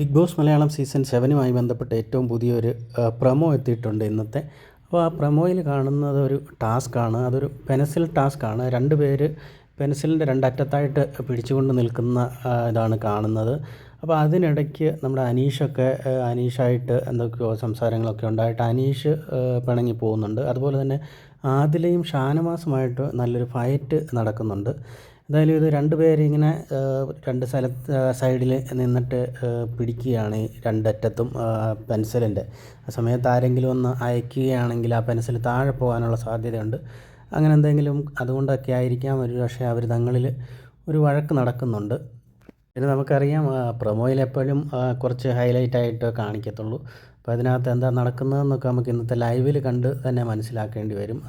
Big Boss Malayalam season സെവനുമായി ബന്ധപ്പെട്ട് ഏറ്റവും പുതിയൊരു പ്രമോ എത്തിയിട്ടുണ്ട് ഇന്നത്തെ. അപ്പോൾ ആ പ്രമോയിൽ കാണുന്നത് ഒരു ടാസ്ക്കാണ്. അതൊരു പെൻസിൽ ടാസ്ക്കാണ്. രണ്ട് പേര് പെൻസിലിന്റെ രണ്ടറ്റത്തായിട്ട് പിടിച്ചുകൊണ്ട് നിൽക്കുന്ന ഇതാണ് കാണുന്നത്. അപ്പോൾ അതിനിടയ്ക്ക് നമ്മുടെ അനീഷൊക്കെ അനീഷായിട്ട് എന്തൊക്കെയോ സംസാരങ്ങളൊക്കെ ഉണ്ടായിട്ട് അനീഷ് പിണങ്ങി പോകുന്നുണ്ട്. അതുപോലെ തന്നെ ആദിലയും ഷാനവാസുമായിട്ട് നല്ലൊരു ഫൈറ്റ് നടക്കുന്നുണ്ട്. എന്തായാലും ഇത് രണ്ട് പേരിങ്ങനെ രണ്ട് സ്ഥലത്ത് സൈഡിൽ നിന്നിട്ട് പിടിക്കുകയാണ് രണ്ടറ്റത്തും പെൻസിലിന്റെ ആ സമയത്ത് ആരെങ്കിലും ഒന്ന് അയക്കുകയാണെങ്കിൽ ആ പെൻസിൽ താഴെ പോകാനുള്ള സാധ്യതയുണ്ട്. അങ്ങനെ എന്തെങ്കിലും അതുകൊണ്ടൊക്കെ ആയിരിക്കാം. ഒരു പക്ഷേ അവർ തങ്ങളിൽ ഒരു വഴക്ക് നടക്കുന്നുണ്ട്. പിന്നെ നമുക്കറിയാം പ്രൊമോയിൽ എപ്പോഴും കുറച്ച് ഹൈലൈറ്റ് ആയിട്ട് കാണിക്കത്തുള്ളൂ. അപ്പോൾ അതിനകത്ത് എന്താ നടക്കുന്നതെന്നൊക്കെ നമുക്ക് ഇന്നത്തെ ലൈവിൽ കണ്ട് തന്നെ മനസ്സിലാക്കേണ്ടി വരും.